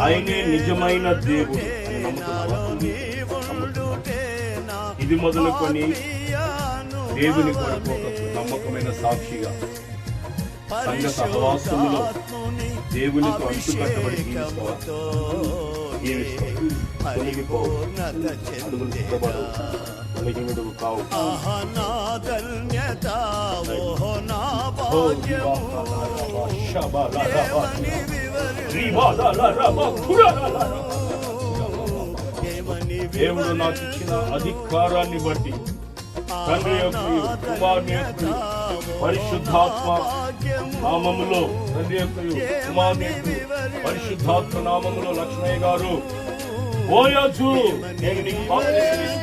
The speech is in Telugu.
ఆయనే నిజమైన దేవుడు? ఇది. మొదలుకొని దేవుని కొరకు నమ్మకమైన సాక్షిగా సంఘ సహవాసములో దేవునితో అంటుకట్టబడి జీవిస్తావా కావు దేవుడు నాకు ఇచ్చిన అధికారాన్ని బట్టి తండ్రి యొక్క కుమారుని యొక్క పరిశుద్ధాత్మ నామములో తండ్రి యొక్క కుమారుని పరిశుద్ధాత్మ నామములో లక్ష్మయ్య గారు పోయొచ్చు నేను నీకు బాప్తిస్మం